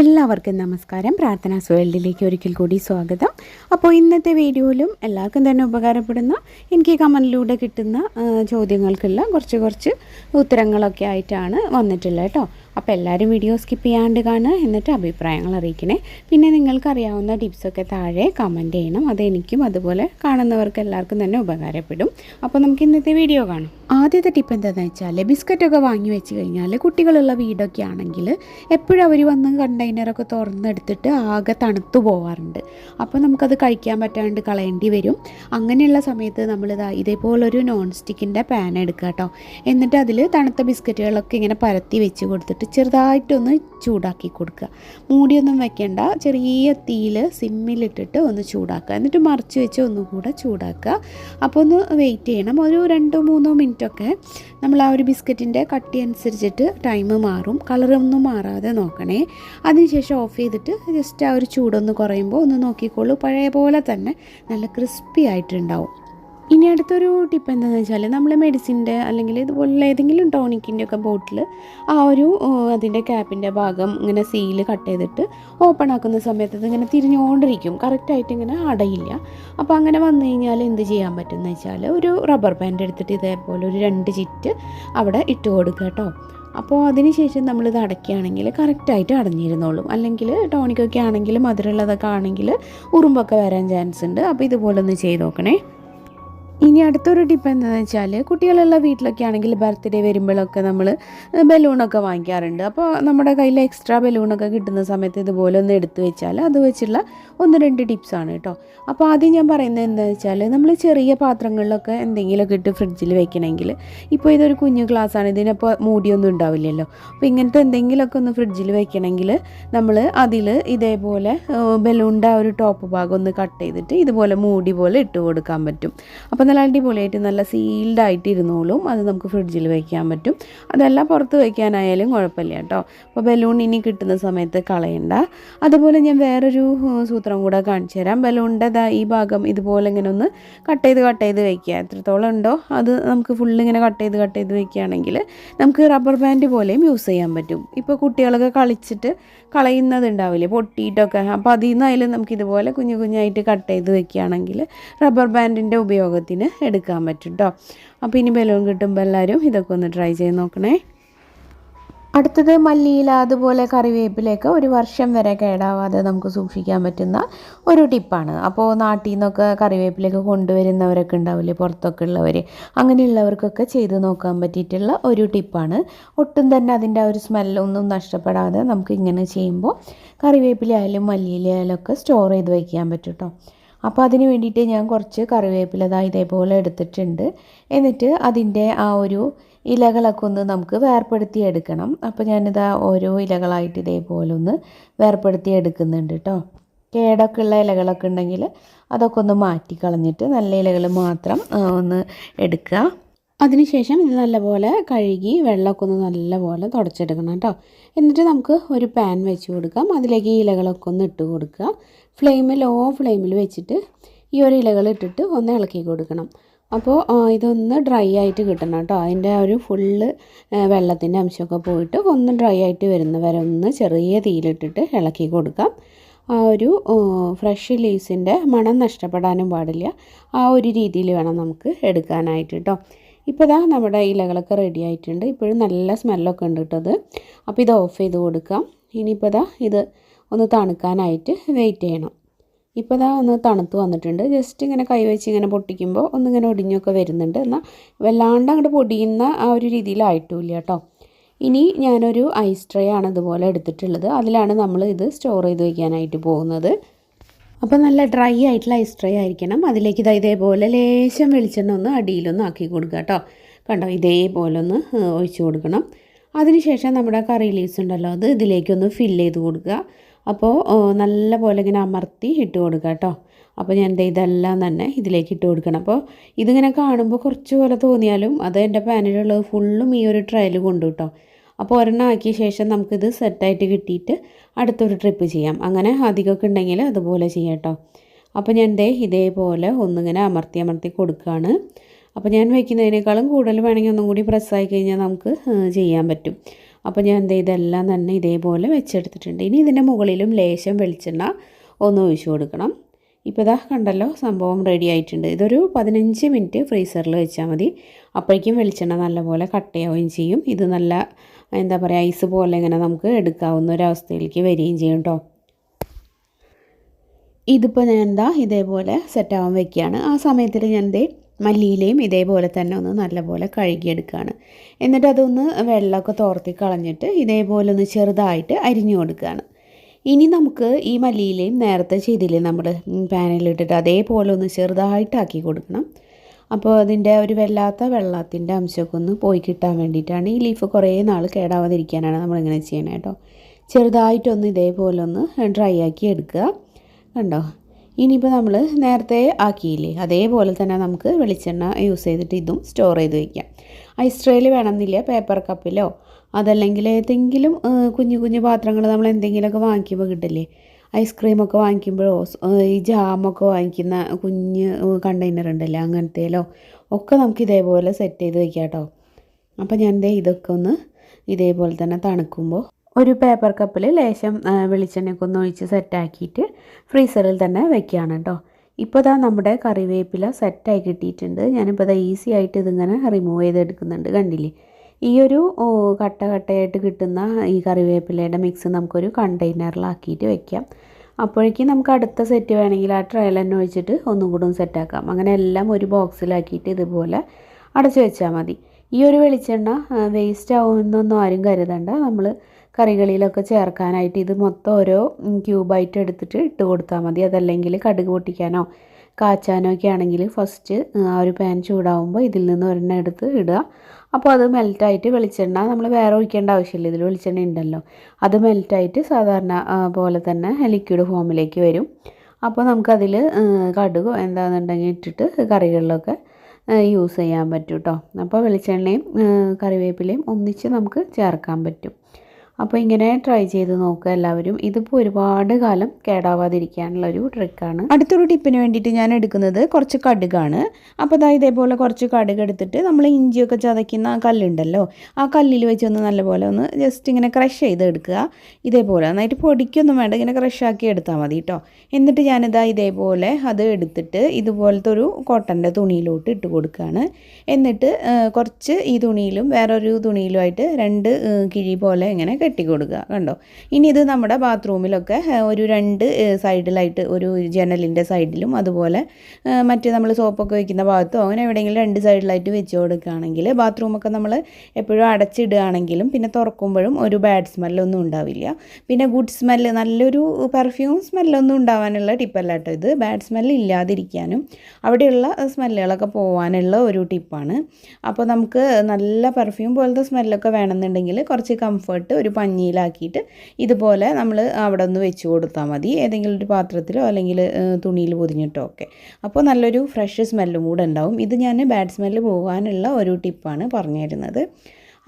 എല്ലാവർക്കും നമസ്കാരം. പ്രാർത്ഥനാ വേൾഡിലേക്ക് ഒരിക്കൽ കൂടി സ്വാഗതം. അപ്പോൾ ഇന്നത്തെ വീഡിയോയിലും എല്ലാവർക്കും തന്നെ ഉപകാരപ്പെടുന്ന എനിക്ക് കമന്റിലൂടെ കിട്ടുന്ന ചോദ്യങ്ങൾക്കുള്ള കുറച്ച് കുറച്ച് ഉത്തരങ്ങളൊക്കെ ആയിട്ടാണ് വന്നിട്ടുള്ളത് കേട്ടോ. അപ്പോൾ എല്ലാവരും വീഡിയോ സ്കിപ്പ് ചെയ്യാണ്ട് കാണുക. എന്നിട്ട് അഭിപ്രായങ്ങൾ അറിയിക്കണേ. പിന്നെ നിങ്ങൾക്കറിയാവുന്ന ടിപ്സൊക്കെ താഴെ കമന്റ് ചെയ്യണം. അതെനിക്കും അതുപോലെ കാണുന്നവർക്ക് എല്ലാവർക്കും തന്നെ ഉപകാരപ്പെടും. അപ്പോൾ നമുക്ക് ഇന്നത്തെ വീഡിയോ കാണാം. ആദ്യത്തെ ടിപ്പ് എന്താണെന്ന് വെച്ചാൽ ബിസ്ക്കറ്റൊക്കെ വാങ്ങി വെച്ച് കഴിഞ്ഞാൽ കുട്ടികളുള്ള വീടൊക്കെ ആണെങ്കിൽ എപ്പോഴും അവർ വന്ന് കണ്ടെയ്നറൊക്കെ തുറന്നെടുത്തിട്ട് ആകെ തണുത്തു പോവാറുണ്ട്. അപ്പോൾ നമുക്കത് കഴിക്കാൻ പറ്റാണ്ട് കളയേണ്ടി വരും. അങ്ങനെയുള്ള സമയത്ത് നമ്മളിതാ ഇതേപോലൊരു നോൺ സ്റ്റിക്കിന്റെ പാൻ എടുക്കുക കേട്ടോ എന്നിട്ട് അതിൽ തണുത്ത ബിസ്ക്കറ്റുകളൊക്കെ ഇങ്ങനെ പരത്തി വെച്ച് കൊടുത്തിട്ട് ചെറുതായിട്ടൊന്ന് ചൂടാക്കി കൊടുക്കുക. മൂടിയൊന്നും വെക്കേണ്ട. ചെറിയ തീയിൽ സിമ്മിലിട്ടിട്ട് ഒന്ന് ചൂടാക്കുക. എന്നിട്ട് മറിച്ച് വെച്ച് ഒന്നും കൂടെ ചൂടാക്കുക. അപ്പോൾ ഒന്ന് വെയിറ്റ് ചെയ്യണം. ഒരു രണ്ടോ മൂന്നോ മിനിറ്റൊക്കെ നമ്മൾ ആ ഒരു ബിസ്ക്കറ്റിന്റെ കട്ടി അനുസരിച്ചിട്ട് ടൈം മാറും. കളറൊന്നും മാറാതെ നോക്കണേ. അതിനുശേഷം ഓഫ് ചെയ്തിട്ട് ജസ്റ്റ് ആ ഒരു ചൂടൊന്ന് കുറയുമ്പോൾ ഒന്ന് നോക്കിക്കോളൂ. പഴയ പോലെ തന്നെ നല്ല ക്രിസ്പി ആയിട്ടുണ്ടാവും. ഇനി അടുത്തൊരു ടിപ്പ് എന്താണെന്ന് വെച്ചാൽ നമ്മൾ മെഡിസിന്റെ അല്ലെങ്കിൽ ഇതുപോലുള്ള ഏതെങ്കിലും ടോണിക്കിന്റെ ഒക്കെ ബോട്ടിൽ ആ ഒരു അതിന്റെ ക്യാപ്പിന്റെ ഭാഗം ഇങ്ങനെ സീൽ കട്ട് ചെയ്തിട്ട് ഓപ്പൺ ആക്കുന്ന സമയത്ത് ഇതിങ്ങനെ തിരിഞ്ഞുകൊണ്ടിരിക്കും കറക്റ്റായിട്ട് ഇങ്ങനെ അടയില്ല. അപ്പോൾ അങ്ങനെ വന്നു കഴിഞ്ഞാൽ എന്ത് ചെയ്യാൻ പറ്റുമെന്ന് വെച്ചാൽ ഒരു റബ്ബർ ബാൻഡ് എടുത്തിട്ട് ഇതേപോലെ ഒരു രണ്ട് ചിറ്റ് അവിടെ ഇട്ട് കൊടുക്കുക കേട്ടോ അപ്പോൾ അതിന് ശേഷം നമ്മളിത് അടയ്ക്കുകയാണെങ്കിൽ കറക്റ്റായിട്ട് അടഞ്ഞിരുന്നോളും. അല്ലെങ്കിൽ ടോണിക്കൊക്കെ ആണെങ്കിൽ മധുരമുള്ളതൊക്കെ ആണെങ്കിൽ ഉറുമ്പൊക്കെ വരാൻ ചാൻസ് ഉണ്ട്. അപ്പോൾ ഇതുപോലെ ഒന്ന് ചെയ്ത് നോക്കണേ. ഇനി അടുത്തൊരു ടിപ്പ് എന്താണെന്ന് വെച്ചാൽ കുട്ടികളുള്ള വീട്ടിലൊക്കെ ആണെങ്കിൽ ബർത്ത്ഡേ വരുമ്പോഴൊക്കെ നമ്മൾ ബലൂണൊക്കെ വാങ്ങിക്കാറുണ്ട്. അപ്പോൾ നമ്മുടെ കയ്യിൽ എക്സ്ട്രാ ബലൂണൊക്കെ കിട്ടുന്ന സമയത്ത് ഇതുപോലെ ഒന്ന് എടുത്തു വെച്ചാൽ അത് വെച്ചുള്ള ഒന്ന് രണ്ട് ടിപ്സാണ് കേട്ടോ അപ്പോൾ ആദ്യം ഞാൻ പറയുന്നത് എന്താണെന്ന് വെച്ചാൽ നമ്മൾ ചെറിയ പാത്രങ്ങളിലൊക്കെ എന്തെങ്കിലുമൊക്കെ ഇട്ട് ഫ്രിഡ്ജിൽ വെക്കണമെങ്കിൽ ഇപ്പോൾ ഇതൊരു കുഞ്ഞു ഗ്ലാസ്സാണ് ഇതിനപ്പോൾ മൂടിയൊന്നും ഉണ്ടാവില്ലല്ലോ. അപ്പോൾ ഇങ്ങനത്തെ എന്തെങ്കിലുമൊക്കെ ഒന്ന് ഫ്രിഡ്ജിൽ വെക്കണമെങ്കിൽ നമ്മൾ അതിൽ ഇതേപോലെ ബലൂണിന്റെ ആ ഒരു ടോപ്പ് ഭാഗം ഒന്ന് കട്ട് ചെയ്തിട്ട് ഇതുപോലെ മൂടി പോലെ ഇട്ട് കൊടുക്കാൻ പറ്റും. അപ്പോൾ നല്ല അടിപൊളിയായിട്ട് നല്ല സീൽഡ് ആയിട്ട് ഇരുന്നോളും അത് നമുക്ക് ഫ്രിഡ്ജിൽ വെക്കാൻ പറ്റും. അതല്ല പുറത്ത് വെക്കാനായാലും കുഴപ്പമില്ല കേട്ടോ. അപ്പോൾ ബലൂൺ ഇനി കിട്ടുന്ന സമയത്ത് കളയണ്ട. അതുപോലെ ഞാൻ വേറൊരു സൂത്രം കൂടെ കാണിച്ചു തരാം. ബലൂണിന്റെ ഈ ഭാഗം ഇതുപോലെ ഇങ്ങനെ ഒന്ന് കട്ട് ചെയ്ത് കട്ട് ചെയ്ത് വയ്ക്കുക എത്രത്തോളം ഉണ്ടോ അത് നമുക്ക് ഫുള്ള് ഇങ്ങനെ കട്ട് ചെയ്ത് കട്ട് ചെയ്ത് വെക്കുകയാണെങ്കിൽ നമുക്ക് റബ്ബർ ബാൻഡ് പോലെയും യൂസ് ചെയ്യാൻ പറ്റും. ഇപ്പോൾ കുട്ടികളൊക്കെ കളിച്ചിട്ട് കളയുന്നത് ഉണ്ടാവില്ലേ പൊട്ടിയിട്ടൊക്കെ. അപ്പോൾ അതിൽ നിന്നായാലും നമുക്ക് ഇതുപോലെ കുഞ്ഞു കുഞ്ഞായിട്ട് കട്ട് ചെയ്ത് വെക്കുകയാണെങ്കിൽ റബ്ബർ ബാൻഡിന്റെ ഉപയോഗത്തിന് എടുക്കാൻ പറ്റും കേട്ടോ അപ്പോൾ ഇനി ബലൂൺ കിട്ടുമ്പോൾ എല്ലാവരും ഇതൊക്കെ ഒന്ന് ട്രൈ ചെയ്ത് നോക്കണേ. അടുത്തത് മല്ലിയില അതുപോലെ കറിവേപ്പിലയൊക്കെ ഒരു വർഷം വരെ കേടാവാതെ നമുക്ക് സൂക്ഷിക്കാൻ പറ്റുന്ന ഒരു ടിപ്പാണ്. അപ്പോൾ നാട്ടിൽ നിന്നൊക്കെ കറിവേപ്പിലയൊക്കെ കൊണ്ടുവരുന്നവരൊക്കെ ഉണ്ടാവില്ലേ പുറത്തൊക്കെ ഉള്ളവർ അങ്ങനെയുള്ളവർക്കൊക്കെ ചെയ്ത് നോക്കാൻ പറ്റിയിട്ടുള്ള ഒരു ടിപ്പാണ്. ഒട്ടും തന്നെ അതിന്റെ ഒരു സ്മെല്ലൊന്നും നഷ്ടപ്പെടാതെ നമുക്ക് ഇങ്ങനെ ചെയ്യുമ്പോൾ കറിവേപ്പില ആയാലും മല്ലിയില ആയാലും ഒക്കെ സ്റ്റോർ ചെയ്ത് വയ്ക്കാൻ പറ്റും കേട്ടോ അപ്പോൾ അതിന് വേണ്ടിയിട്ട് ഞാൻ കുറച്ച് കറിവേപ്പില ദാ ഇതേപോലെ എടുത്തിട്ടുണ്ട്. എന്നിട്ട് അതിന്റെ ആ ഒരു ഇലകളൊക്കെ ഒന്ന് നമുക്ക് വേർപ്പെടുത്തി എടുക്കണം. അപ്പോൾ ഞാനിതാ ഓരോ ഇലകളായിട്ട് ഇതേപോലെ ഒന്ന് വേർപ്പെടുത്തി എടുക്കുന്നുണ്ട് കേട്ടോ കേടൊക്കെ ഉള്ള ഇലകളൊക്കെ ഉണ്ടെങ്കിൽ അതൊക്കെ ഒന്ന് മാറ്റി കളഞ്ഞിട്ട് നല്ല ഇലകൾ മാത്രം ഒന്ന് എടുക്കുക. അതിനുശേഷം ഇത് നല്ലപോലെ കഴുകി വെള്ളമൊക്കെ ഒന്ന് നല്ലപോലെ തുടച്ചെടുക്കണം കേട്ടോ. എന്നിട്ട് നമുക്ക് ഒരു പാൻ വെച്ച് കൊടുക്കാം. അതിലേക്ക് ഈ ഇലകളൊക്കെ ഒന്ന് ഇട്ട് കൊടുക്കുക. ഫ്ലെയിം ലോ ഫ്ലെയിമിൽ വെച്ചിട്ട് ഈ ഒരു ഇലകൾ ഇട്ടിട്ട് ഒന്ന് ഇളക്കി കൊടുക്കണം. അപ്പോൾ ഇതൊന്ന് ഡ്രൈ ആയിട്ട് കിട്ടണം കേട്ടോ. അതിന്റെ ഒരു ഫുള്ള് വെള്ളത്തിന്റെ അംശമൊക്കെ പോയിട്ട് ഒന്ന് ഡ്രൈ ആയിട്ട് വരുന്നവരെ ഒന്ന് ചെറിയ തീയിലിട്ടിട്ട് ഇളക്കി കൊടുക്കാം. ആ ഒരു ഫ്രഷ് ലീവ്സിന്റെ മണം നഷ്ടപ്പെടാനും പാടില്ല. ആ ഒരു രീതിയിൽ വേണം നമുക്ക് എടുക്കാനായിട്ട് കേട്ടോ. ഇപ്പോൾ ഇതാ നമ്മുടെ ഇലകളൊക്കെ റെഡി ആയിട്ടുണ്ട്. ഇപ്പോഴും നല്ല സ്മെല്ലൊക്കെ ഉണ്ട് കേട്ടത് അപ്പോൾ ഇത് ഓഫ് ചെയ്ത് കൊടുക്കാം. ഇനിയിപ്പോൾ ഇതാ ഇത് ഒന്ന് തണുക്കാനായിട്ട് വെയിറ്റ് ചെയ്യണം. ഇപ്പോൾ ഇതാ ഒന്ന് തണുത്ത് വന്നിട്ടുണ്ട്. ജസ്റ്റ് ഇങ്ങനെ കൈവച്ച് ഇങ്ങനെ പൊട്ടിക്കുമ്പോൾ ഒന്നിങ്ങനെ ഒടിഞ്ഞൊക്കെ വരുന്നുണ്ട്. എന്നാൽ വല്ലാണ്ട് അങ്ങോട്ട് പൊടിയുന്ന ആ ഒരു രീതിയിലായിട്ടില്ല കേട്ടോ ഇനി ഞാനൊരു ഐസ് ട്രേ ആണ് ഇതുപോലെ എടുത്തിട്ടുള്ളത്. അതിലാണ് നമ്മൾ ഇത് സ്റ്റോർ ചെയ്ത് വയ്ക്കാനായിട്ട് പോകുന്നത്. അപ്പോൾ നല്ല ഡ്രൈ ആയിട്ടുള്ള ഐസ് ട്രേ ആയിരിക്കണം. അതിലേക്ക് ഇതാ ഇതേപോലെ ലേശം വെളിച്ചെണ്ണ ഒന്ന് അടിയിലൊന്ന് ആക്കി കൊടുക്കുക കേട്ടോ കണ്ടോ? ഇതേപോലെ ഒന്ന് ഒഴിച്ചു കൊടുക്കണം. അതിനുശേഷം നമ്മുടെ കറി ലീവ്സ് ഉണ്ടല്ലോ അത് ഇതിലേക്കൊന്ന് ഫില്ല് ചെയ്ത് കൊടുക്കുക. അപ്പോൾ നല്ല പോലെ ഇങ്ങനെ അമർത്തി ഇട്ട് കൊടുക്കുക കേട്ടോ അപ്പോൾ ഞാൻ എന്താ ഇതെല്ലാം തന്നെ ഇതിലേക്ക് ഇട്ട് കൊടുക്കണം. അപ്പോൾ ഇതിങ്ങനെ കാണുമ്പോൾ കുറച്ച് പോലെ തോന്നിയാലും അത് എന്റെ പാനിലുള്ളത് ഫുള്ളും ഈ ഒരു ട്രയൽ കൊണ്ടു കേട്ടോ അപ്പോൾ ഒരെണ്ണം ആക്കിയ ശേഷം നമുക്കിത് സെറ്റായിട്ട് കിട്ടിയിട്ട് അടുത്തൊരു ട്രിപ്പ് ചെയ്യാം. അങ്ങനെ അധികമൊക്കെ ഉണ്ടെങ്കിൽ അതുപോലെ ചെയ്യാം കേട്ടോ. അപ്പോൾ ഞാൻ ദേ ഇതേപോലെ ഒന്നിങ്ങനെ അമർത്തി അമർത്തി കൊടുക്കുകയാണ്. അപ്പോൾ ഞാൻ വയ്ക്കുന്നതിനേക്കാളും കൂടുതൽ വേണമെങ്കിൽ ഒന്നും കൂടി പ്രസ്സായി കഴിഞ്ഞാൽ നമുക്ക് ചെയ്യാൻ പറ്റും. അപ്പോൾ ഞാൻ എന്താ ഇതെല്ലാം തന്നെ ഇതേപോലെ വെച്ചെടുത്തിട്ടുണ്ട്. ഇനി ഇതിന്റെ മുകളിലും ലേശം വെളിച്ചെണ്ണ ഒന്ന് ഒഴിച്ചു കൊടുക്കണം. ഇപ്പോൾ ഇതാ കണ്ടല്ലോ സംഭവം റെഡി ആയിട്ടുണ്ട്. ഇതൊരു പതിനഞ്ച് മിനിറ്റ് ഫ്രീസറിൽ വെച്ചാൽ മതി. അപ്പോഴേക്കും വെളിച്ചെണ്ണ നല്ലപോലെ കട്ടയാവുകയും ചെയ്യും. ഇത് നല്ല എന്താ പറയുക ഐസ് പോലെ ഇങ്ങനെ നമുക്ക് എടുക്കാവുന്ന ഒരവസ്ഥയിലേക്ക് വരികയും ചെയ്യും കേട്ടോ ഇതിപ്പോൾ ഞാൻ എന്താ ഇതേപോലെ സെറ്റാവാൻ വെക്കുകയാണ്. ആ സമയത്തിൽ ഞാൻ എന്തേ മല്ലിയിലയും ഇതേപോലെ തന്നെ ഒന്ന് നല്ലപോലെ കഴുകിയെടുക്കുകയാണ്. എന്നിട്ട് അതൊന്ന് വെള്ളമൊക്കെ തോർത്തി കളഞ്ഞിട്ട് ഇതേപോലെ ഒന്ന് ചെറുതായിട്ട് അരിഞ്ഞു കൊടുക്കുകയാണ്. ഇനി നമുക്ക് ഈ മല്ലിയിലയും നേരത്തെ ചെയ്തില്ലേ നമ്മൾ പാനിലിട്ടിട്ട് അതേപോലെ ഒന്ന് ചെറുതായിട്ടാക്കി കൊടുക്കണം. അപ്പോൾ അതിന്റെ ഒരു വെള്ളാത്ത വെള്ളത്തിന്റെ അംശമൊക്കെ ഒന്ന് പോയി കിട്ടാൻ വേണ്ടിയിട്ടാണ് ഈ ലീഫ് കുറേ നാൾ കേടാവാതിരിക്കാനാണ് നമ്മളിങ്ങനെ ചെയ്യണത് കേട്ടോ. ചെറുതായിട്ടൊന്ന് ഇതേപോലെ ഒന്ന് ഡ്രൈ ആക്കി എടുക്കുക. കണ്ടോ? ഇനിയിപ്പോൾ നമ്മൾ നേരത്തെ ആക്കിയില്ലേ? അതേപോലെ തന്നെ നമുക്ക് വെളിച്ചെണ്ണ യൂസ് ചെയ്തിട്ട് ഇതും സ്റ്റോർ ചെയ്ത് വയ്ക്കാം. ഐസ്ട്രേയിൽ വേണമെന്നില്ല പേപ്പർ കപ്പിലോ അതല്ലെങ്കിൽ ഏതെങ്കിലും കുഞ്ഞു കുഞ്ഞു പാത്രങ്ങൾ നമ്മൾ എന്തെങ്കിലുമൊക്കെ വാങ്ങിക്കുമ്പോൾ കിട്ടില്ലേ? ഐസ്ക്രീമൊക്കെ വാങ്ങിക്കുമ്പോഴോ ഈ ജാമൊക്കെ വാങ്ങിക്കുന്ന കുഞ്ഞ് കണ്ടെയ്നർ ഉണ്ടല്ലേ അങ്ങനത്തേലോ ഒക്കെ നമുക്ക് ഇതേപോലെ സെറ്റ് ചെയ്ത് വെക്കാം കേട്ടോ. അപ്പോൾ ഞാൻ ദേ ഇതൊക്കെ ഒന്ന് ഇതേപോലെ തന്നെ തണുക്കുമ്പോൾ ഒരു പേപ്പർ കപ്പിൽ ലേശം വെളിച്ചെണ്ണയൊക്കെ ഒന്ന് ഒഴിച്ച് സെറ്റാക്കിയിട്ട് ഫ്രീസറിൽ തന്നെ വെക്കുകയാണ് കേട്ടോ. ഇപ്പോൾ ഇതാ നമ്മുടെ കറിവേപ്പില സെറ്റായി കിട്ടിയിട്ടുണ്ട്. ഞാനിപ്പോൾ ഇതാ ഈസി ആയിട്ട് ഇതിങ്ങനെ റിമൂവ് ചെയ്തെടുക്കുന്നുണ്ട്. കണ്ടില്ലേ? ഈ ഒരു കട്ട കട്ടയായിട്ട് കിട്ടുന്ന ഈ കറിവേപ്പിലയുടെ മിക്സ് നമുക്കൊരു കണ്ടെയ്നറിലാക്കിയിട്ട് വെക്കാം. അപ്പോഴേക്കും നമുക്ക് അടുത്ത സെറ്റ് വേണമെങ്കിൽ ആ ട്രയൽ തന്നെ ഒഴിച്ചിട്ട് ഒന്നും കൂടെ സെറ്റാക്കാം അങ്ങനെ എല്ലാം ഒരു ബോക്സിലാക്കിയിട്ട് ഇതുപോലെ അടച്ചു വെച്ചാൽ മതി. ഈ ഒരു വെളിച്ചെണ്ണ വേസ്റ്റ് ആവുമെന്നൊന്നും ആരും കരുതണ്ട. നമ്മൾ കറികളിലൊക്കെ ചേർക്കാനായിട്ട് ഇത് മൊത്തം ഓരോ ക്യൂബായിട്ട് എടുത്തിട്ട് ഇട്ട് കൊടുത്താൽ മതി. അതല്ലെങ്കിൽ കടുക് പൊട്ടിക്കാനോ കാച്ചാനോ ഒക്കെ ആണെങ്കിൽ ഫസ്റ്റ് ആ ഒരു പാൻ ചൂടാവുമ്പോൾ ഇതിൽ നിന്ന് ഒരെണ്ണം എടുത്ത് ഇടുക. അപ്പോൾ അത് മെൽറ്റായിട്ട് വെളിച്ചെണ്ണ നമ്മൾ വേറെ ഒഴിക്കേണ്ട ആവശ്യമില്ല. ഇതിൽ വെളിച്ചെണ്ണ ഉണ്ടല്ലോ. അത് മെൽറ്റായിട്ട് സാധാരണ പോലെ തന്നെ ലിക്വിഡ് ഫോമിലേക്ക് വരും. അപ്പോൾ നമുക്കതിൽ കടുകോ എന്താണെന്നുണ്ടെങ്കിൽ ഇട്ടിട്ട് കറികളിലൊക്കെ യൂസ് ചെയ്യാൻ പറ്റും കേട്ടോ അപ്പോൾ വെളിച്ചെണ്ണയും കറിവേപ്പിലയും ഒന്നിച്ച് നമുക്ക് ചേർക്കാൻ പറ്റും. അപ്പോൾ ഇങ്ങനെ ട്രൈ ചെയ്ത് നോക്കുക എല്ലാവരും. ഇതിപ്പോൾ ഒരുപാട് കാലം കേടാവാതിരിക്കാനുള്ള ഒരു ട്രിക്കാണ് അടുത്തൊരു ടിപ്പിന് വേണ്ടിയിട്ട് ഞാൻ എടുക്കുന്നത് കുറച്ച് കടുകാണ്. അപ്പോൾ അതായത് ഇതേപോലെ കുറച്ച് കടുക് എടുത്തിട്ട് നമ്മൾ ഇഞ്ചിയൊക്കെ ചതയ്ക്കുന്ന ആ കല്ലുണ്ടല്ലോ ആ കല്ലിൽ വെച്ച് ഒന്ന് നല്ലപോലെ ഒന്ന് ജസ്റ്റ് ഇങ്ങനെ ക്രഷ് ചെയ്ത് എടുക്കുക. ഇതേപോലെ നന്നായിട്ട് പൊടിക്കൊന്നും വേണ്ട ഇങ്ങനെ ക്രഷ് ആക്കി എടുത്താൽ മതി കേട്ടോ എന്നിട്ട് ഞാനിതാ ഇതേപോലെ അത് എടുത്തിട്ട് ഇതുപോലത്തെ ഒരു കോട്ടന്റെ തുണിയിലോട്ട് ഇട്ട് കൊടുക്കുകയാണ്. എന്നിട്ട് കുറച്ച് ഈ തുണിയിലും വേറൊരു തുണിയിലുമായിട്ട് രണ്ട് കിഴി പോലെ ഇങ്ങനെ കെട്ടി കൊടുക്കുക കണ്ടോ? ഇനി ഇത് നമ്മുടെ ബാത്റൂമിലൊക്കെ ഒരു രണ്ട് സൈഡിലായിട്ട് ഒരു ജനലിന്റെ സൈഡിലും അതുപോലെ മറ്റ് നമ്മൾ സോപ്പൊക്കെ വയ്ക്കുന്ന ഭാഗത്തോ അങ്ങനെ എവിടെയെങ്കിലും രണ്ട് സൈഡിലായിട്ട് വെച്ച് കൊടുക്കുകയാണെങ്കിൽ ബാത്റൂമൊക്കെ നമ്മൾ എപ്പോഴും അടച്ചിടുകയാണെങ്കിലും പിന്നെ തുറക്കുമ്പോഴും ഒരു ബാഡ് സ്മെല്ലൊന്നും ഉണ്ടാവില്ല. പിന്നെ ഗുഡ് സ്മെല്ല് നല്ലൊരു പെർഫ്യൂം സ്മെല്ലൊന്നും ഉണ്ടാവാനുള്ള ടിപ്പല്ല കേട്ടോ ഇത്. ബാഡ് സ്മെല്ല് ഇല്ലാതിരിക്കാനും അവിടെയുള്ള സ്മെല്ലുകളൊക്കെ പോകാനുള്ള ഒരു ടിപ്പാണ്. അപ്പോൾ നമുക്ക് നല്ല പെർഫ്യൂം പോലത്തെ സ്മെല്ലൊക്കെ വേണമെന്നുണ്ടെങ്കിൽ കുറച്ച് കംഫർട്ട് ഒരു പഞ്ഞിയിലാക്കിയിട്ട് ഇതുപോലെ നമ്മൾ അവിടെ ഒന്ന് വെച്ച് കൊടുത്താൽ മതി. ഏതെങ്കിലും ഒരു പാത്രത്തിലോ അല്ലെങ്കിൽ തുണിയിൽ പൊതിഞ്ഞിട്ടോ ഒക്കെ. അപ്പോൾ നല്ലൊരു ഫ്രഷ് സ്മെല്ലും കൂടെ ഉണ്ടാവും. ഇത് ഞാൻ ബാഡ് സ്മെല്ല് പോകാനുള്ള ഒരു ടിപ്പാണ് പറഞ്ഞു തരുന്നത്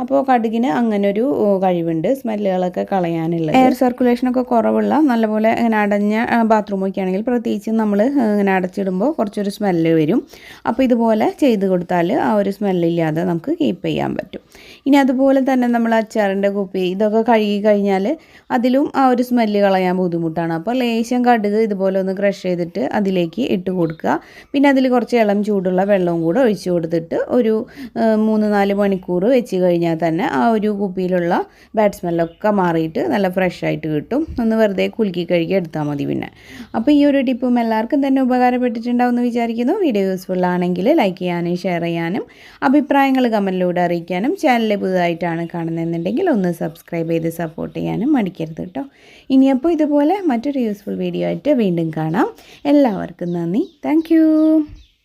അപ്പോൾ കടുകിന് അങ്ങനെ ഒരു കഴിവുണ്ട് സ്മെല്ലുകളൊക്കെ കളയാനുള്ള എയർ സർക്കുലേഷനൊക്കെ കുറവുള്ള നല്ലപോലെ ഇങ്ങനെ അടഞ്ഞ ബാത്റൂമൊക്കെ ആണെങ്കിൽ പ്രത്യേകിച്ച് നമ്മൾ ഇങ്ങനെ അടച്ചിടുമ്പോൾ കുറച്ചൊരു സ്മെല്ല് വരും. അപ്പോൾ ഇതുപോലെ ചെയ്ത് കൊടുത്താൽ ആ ഒരു സ്മെല്ലില്ലാതെ നമുക്ക് കീപ്പ് ചെയ്യാൻ പറ്റും. ഇനി അതുപോലെ തന്നെ നമ്മൾ അച്ചാറിന്റെ കുപ്പി ഇതൊക്കെ കഴുകി കഴിഞ്ഞാൽ അതിലും ആ ഒരു സ്മെല്ല് കളയാൻ ബുദ്ധിമുട്ടാണ്. അപ്പോൾ ലേശം കടുക് ഇതുപോലെ ഒന്ന് ക്രഷ് ചെയ്തിട്ട് അതിലേക്ക് ഇട്ട് കൊടുക്കുക. പിന്നെ അതിൽ കുറച്ച് ഇളം ചൂടുള്ള വെള്ളവും കൂടെ ഒഴിച്ച് കൊടുത്തിട്ട് ഒരു മൂന്ന് നാല് മണിക്കൂർ വെച്ച് കഴിഞ്ഞാൽ തന്നെ ആ ഒരു കുപ്പിയിലുള്ള ബാഡ് സ്മെല്ലൊക്കെ മാറിയിട്ട് നല്ല ഫ്രഷ് ആയിട്ട് കിട്ടും. ഒന്ന് വെറുതെ കുലുക്കി കഴുകി എടുത്താൽ മതി പിന്നെ. അപ്പോൾ ഈ ഒരു ടിപ്പും എല്ലാവർക്കും തന്നെ ഉപകാരപ്പെട്ടിട്ടുണ്ടാവുമെന്ന് വിചാരിക്കുന്നു. വീഡിയോ യൂസ്ഫുൾ ആണെങ്കിൽ ലൈക്ക് ചെയ്യാനും ഷെയർ ചെയ്യാനും അഭിപ്രായങ്ങൾ കമന്റിലൂടെ അറിയിക്കാനും ചാനൽ പുതുതായിട്ടാണ് കാണുന്നതെന്നുണ്ടെങ്കിൽ ഒന്ന് സബ്സ്ക്രൈബ് ചെയ്ത് സപ്പോർട്ട് ചെയ്യാനും മടിക്കരുത് കേട്ടോ. ഇനിയപ്പോൾ ഇതുപോലെ മറ്റൊരു യൂസ്ഫുൾ വീഡിയോ ആയിട്ട് വീണ്ടും കാണാം. എല്ലാവർക്കും നന്ദി. താങ്ക്